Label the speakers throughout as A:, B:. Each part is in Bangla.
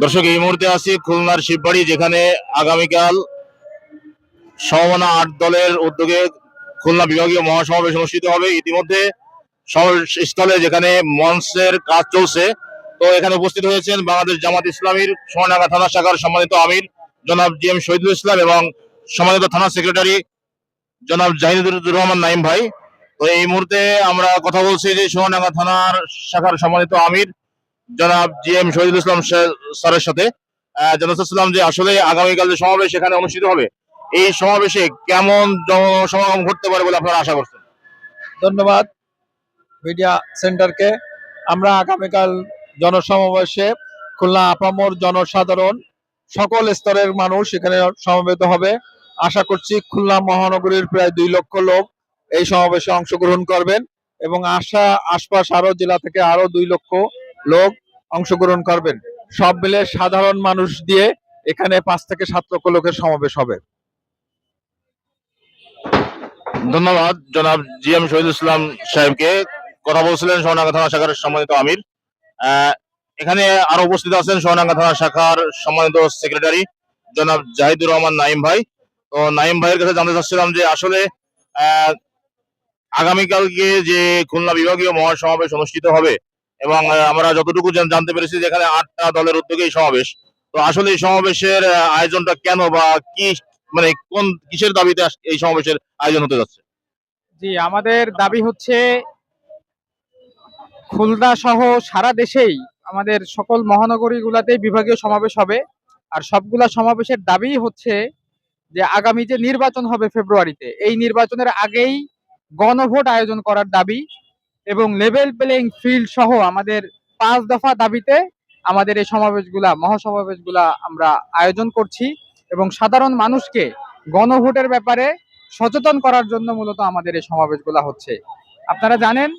A: দর্শক, এই মুহূর্তে আছি খুলনার শিববাড়ি, যেখানে আগামীকাল সমমনা আট দলের উদ্যোগে খুলনা বিভাগীয় মহাসমাবেশ অনুষ্ঠিত হবে। ইতিমধ্যে স্থলে যেখানে মঞ্চের কাজ চলছে, তো এখানে উপস্থিত হয়েছেন বাংলাদেশ জামাত ইসলামীর সোনাডাঙ্গা থানা শাখার সম্মানিত আমির জনাব জি এম শহীদুল ইসলাম এবং সম্মানিত থানা সেক্রেটারি জনাব জাহিদুর রহমান নাইম ভাই। তো এই মুহূর্তে আমরা কথা বলছি যে সোনাডাঙ্গা থানার শাখার সম্মানিত আমির জনাব জি এম শহীদুল ইসলাম স্যারের সাথে। জানাচ্ছিলাম যে আসলে আগামীকাল যে সমাবেশ এখানে অনুষ্ঠিত হবে, এই সমাবেশে কেমন জনসমাগম ঘটতে পারে বলে আপনারা আশা করছেন?
B: ধন্যবাদ মিডিয়া সেন্টারকে। আমরা আগামীকাল জনসমাবেশে খুলনা আপামর জনসাধারণ সকল স্তরের মানুষ এখানে সমবেত হবে। আশা করছি খুলনা মহানগরীর প্রায় দুই লক্ষ লোক এই সমাবেশে অংশগ্রহণ করবেন এবং আশা আশপাশ আরও জেলা থেকে আরও দুই লক্ষ লোক অংশগ্রহণ করবেন। সব মিলে সাধারণ মানুষ দিয়ে এখানে পাঁচ থেকে সাত লক্ষ লোকের সমাবেশ হবে।
A: ধন্যবাদ, জনাব জি এম শহীদুল ইসলাম সাহেবকে। কথা বলছিলেন সোনাঙ্গা থানা শাখার সম্মানিত আমির। এখানে আরও উপস্থিত আছেন সোনাঙ্গা থানা শাখার সম্মানিত সেক্রেটারি, জনাব জাহিদুর রহমান নাইম ভাই। তো নাইম ভাইয়ের কাছে জানতে চাচ্ছিলাম যে আসলে আগামীকালকে যে খুলনা বিভাগীয় মহাসমাবেশ অনুষ্ঠিত হবে এবং আমরা যতটুকু জানতে পেরেছি যে এখানে আটটা দলের উদ্যোগে এই সমাবেশ। তো আসলে এই সমাবেশের আয়োজনটা কেন বা কি মানে কোন কিসের দাবিতে এই সমাবেশের আয়োজন হতে যাচ্ছে?
C: জি, আমাদের দাবি হচ্ছে খুলনা সহ সারা দেশেই আমাদের সকল মহানগরীগুলোতেই বিভাগীয় সমাবেশ হবে। আর সবগুলা সমাবেশের দাবি হচ্ছে যে আগামী যে নির্বাচন হবে ফেব্রুয়ারিতে, এই নির্বাচনের আগেই গণভোট আয়োজন করার দাবি। এবং লেভেল প্লেইং ফিল্ড সহ আমাদের পাঁচ দফা দাবিতে আমাদের এই সমাবেশগুলা, মহাসমাবেশগুলা আমরা আয়োজন করছি এবং সাধারণ মানুষকে গণভোটের ব্যাপারে সচেতন করার জন্য মূলত আমাদের এই সমাবেশগুলা হচ্ছে। আপনারা জানেন,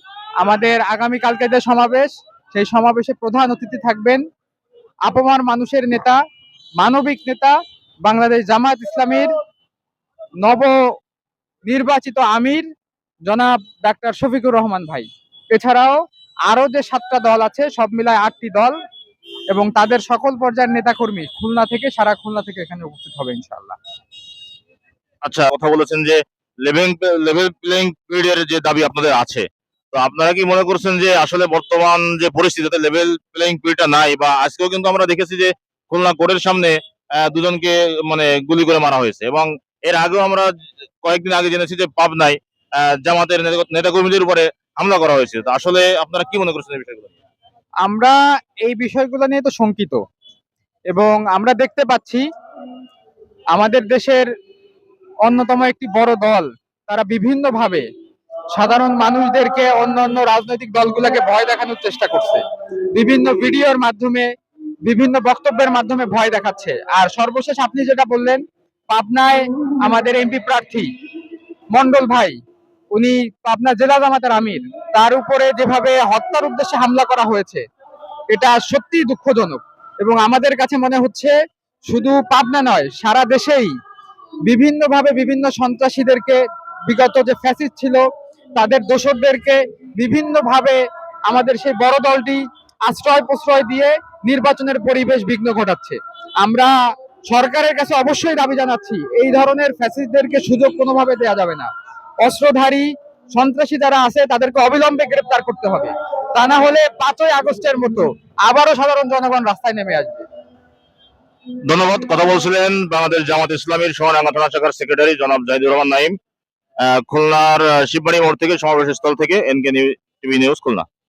C: আমাদের আগামী কালকে যে সমাবেশ, সেই সমাবেশে প্রধান অতিথি থাকবেন আপমার মানুষের নেতা, মানবিক নেতা, বাংলাদেশ জামায়াত ইসলামীর নব নির্বাচিত আমির জনাব ডাক্তার শফিকুর রহমান ভাই। এছাড়াও আরও যে সাতটা দল আছে, সব মিলায় আটটি দল এবং তাদের সকল পর্যায়ের নেতাকর্মী খুলনা থেকে, সারা খুলনা থেকে এখানে উপস্থিত হবে ইনশাআল্লাহ।
A: আচ্ছা কথা বলেছেন যে লেভেল লেভেল প্লেইং ফিল্ডের যে দাবি আপনাদের আছে, তো আপনারা কি মনে করছেন যে আসলে বর্তমান যে পরিস্থিতিতে লেভেল প্লেইং ফিল্ডটা নাই বা আজকেও কিন্তু আমরা দেখেছি যে খুলনা কোর্টের সামনে দুজনকে মানে গুলি করে মারা হয়েছে এবং এর আগেও আমরা কয়েকদিন আগে জেনেছি যে পাবনায় জামাতের নেতা- নেতাকর্মীদের উপরে হামলা করা হয়েছে। তো আসলে আপনারা কি মনে করছেন এই বিষয়গুলো?
C: আমরা এই বিষয়গুলো নিয়ে তো শঙ্কিত। এবং আমরা দেখতে পাচ্ছি আমাদের দেশের অন্যতম একটি বড় দল, তারা বিভিন্নভাবে সাধারণ মানুষদেরকে অন্য অন্য রাজনৈতিক দলগুলোকে ভয় দেখানোর চেষ্টা করছে। বিভিন্ন ভিডিওর মাধ্যমে, বিভিন্ন বক্তব্যের মাধ্যমে ভয় দেখাচ্ছে। আর সর্বশেষ আপনি যেটা বললেন, পাবনায় আমাদের এমপি প্রার্থী মন্ডল ভাই উনি পাবনা জেলা জামাতের আমির। তার উপরে যেভাবে হত্যার উদ্দেশ্যে হামলা করা হয়েছে, এটা সত্যি দুঃখজনক। এবং আমাদের কাছে মনে হচ্ছে শুধু পাবনা নয়, সারা দেশেই বিভিন্নভাবে বিভিন্ন সন্ত্রাসীদেরকে, বিগত যে ফ্যাসিস ছিল, তাদের দোসরদেরকে বিভিন্নভাবে আমাদের সেই বড় দলটি আশ্রয় প্রশ্রয় দিয়ে নির্বাচনের পরিবেশ বিঘ্ন ঘটাচ্ছে। আমরা সরকারের কাছে অবশ্যই দাবি জানাচ্ছি, এই ধরনের ফ্যাসিস্টদেরকে সুযোগ কোনোভাবে দেওয়া যাবে না। অস্ত্রধারী সন্ত্রাসী যারা আছে, তাদেরকে অবিলম্বে গ্রেপ্তার করতে হবে। তা না হলে পাঁচই আগস্টের মতো আবারও সাধারণ জনগণ রাস্তায় নেমে আসবে।
A: ধন্যবাদ। কথা বলছিলেন বাংলাদেশ জামাত ইসলামীর শহর থানা শাখার সেক্রেটারি জনাব জাহিদুর রহমান নাইম খুলনার শিববাড়ি মোড় থেকে, সমাবেশ স্থল থেকে, এনকে টিভি নিউজ খুলনা।